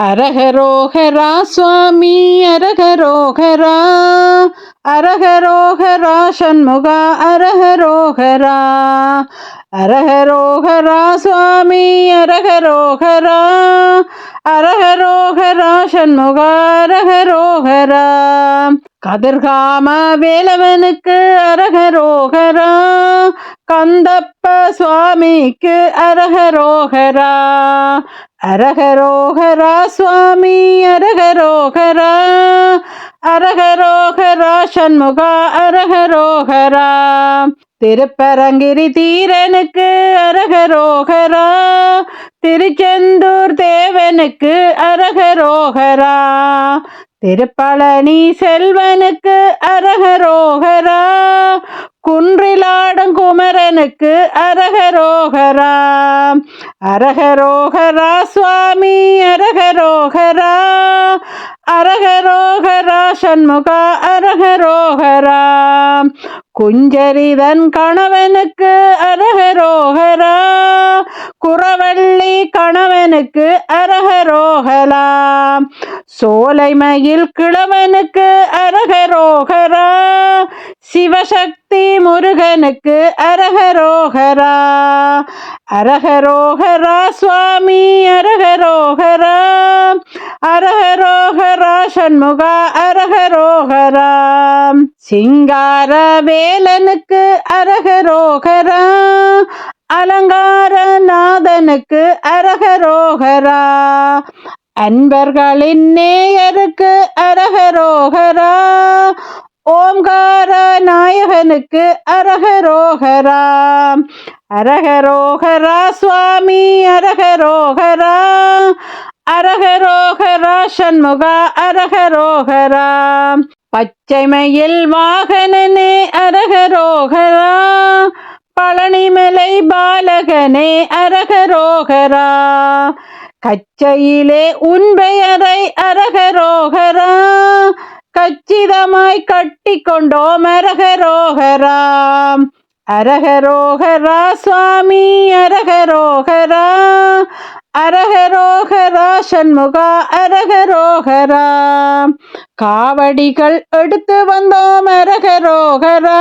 அரகரோகரா சுவாமி அரகரோகரா அரகரோகரா சண்முகா அரகரோகரா அரகரோகரா சுவாமி அரகரோகரா அரகரோகரா சண்முகா அரகரோகரா கதிர்காம வேலவனுக்கு அரகரோகரா கந்தப்ப சுவாமிக்கு அரகரோகரா அரகரோகரா சுவாமி அரகரோகரா அரகரோகரா சண்முகா அரகரோகரா திருப்பரங்கிரி தீரனுக்கு அரகரோகரா திருச்செந்தூர் தேவனுக்கு அரகரோகரா திருப்பழனி செல்வனுக்கு அரகரோகரா குன்றிலாடும் குமரனுக்கு அரகரோகரா அரகரோகரா சுவாமி அரகரோகரா அரகரோகரா சண்முகா அரகரோகரா. குஞ்சரிதன் கணவனுக்கு அரகரோகரா குறவள்ளி கணவனுக்கு அரகரோகலா சோலைமயில் கிழவனுக்கு அரகரோகரா சிவசக்தி முருகனுக்கு அரகரோகரா. அரகரோகரா சுவாமி அரகரோகரா அரகரோகரா சண்முகா அரகரோகரா சிங்கார வேலனுக்கு அரகரோகரா அலங்கார நாதனுக்கு அரகரோகரா அன்பர்களின் நேயருக்கு அரகரோகரா ஓம்கார நாயகனுக்கு அரகரோகரா. அரகரோகரா சுவாமி அரகரோகரா. அரகரோகரா சண்முகா அரகரோகரா. பச்சைமையில் வாகனனே அரகரோகரா. பழனிமலை பாலகனே அரகரோகரா. கச்சையிலே உன்பெயரை அரகரோகரா. கச்சிதமாய் கட்டி கொண்டோம் அரகரோகராம் அரகரோகரா சுவாமி அரகரோகரா. அரகரோகரா சண்முகா அரகரோகரா. காவடிகள் எடுத்து வந்தோம் அரகரோகரா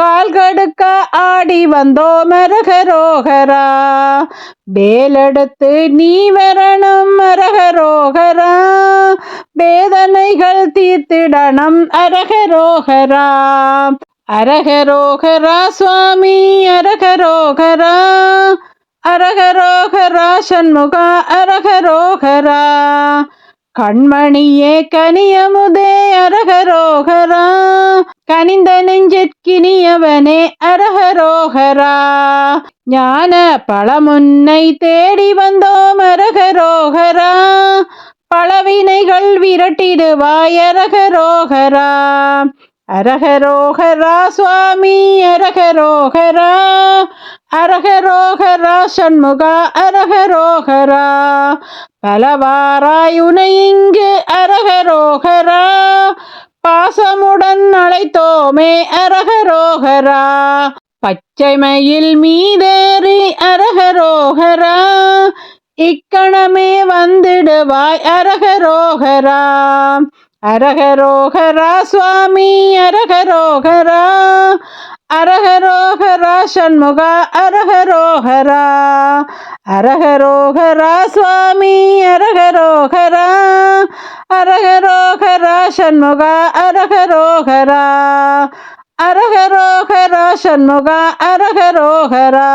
கால்கடுக்க ஆடி வந்தோம் அரகரோகரா வேலெடுத்து நீ வரணும் அரகரோகரா வேதனைகள் தீர்த்திடணும். அரகரோகரா அரகரோகரா சுவாமி. அரகரோகரா அரகரோகரா சண்முகா. அரகரோகரா கண்மணியே கனியமுதே. அரகரோகரா கனிந்த நெஞ்சிற்கினியவனே அரகரோகரா ஞான பழமுன்னை தேடி வந்தோம். அரகரோகரா பழவினைகள் விரட்டிடுவாய் அரகரோகரா அரகரோகரா சுவாமி அரகரோகரா. அரகரோகரா சண்முகா அரகரோகரா. பலவாராயுனை இங்கு அரகரோகரா. பாசமுடன் அழைத்தோமே அரகரோகரா. பச்சைமையில் மீதேறி அரக வந்திடுவாய் அரகரோகரா. அரகரோகரா சுவாமி அரகரோகரா. அரகரோகரா சண்முகா அரகரோகரா. அரகரோகரா சுவாமி அரகரோகரா. அரகரோகரா சண்முகா அரகரோகரா. அரகரோகரா சண்முகா அரகரோகரா.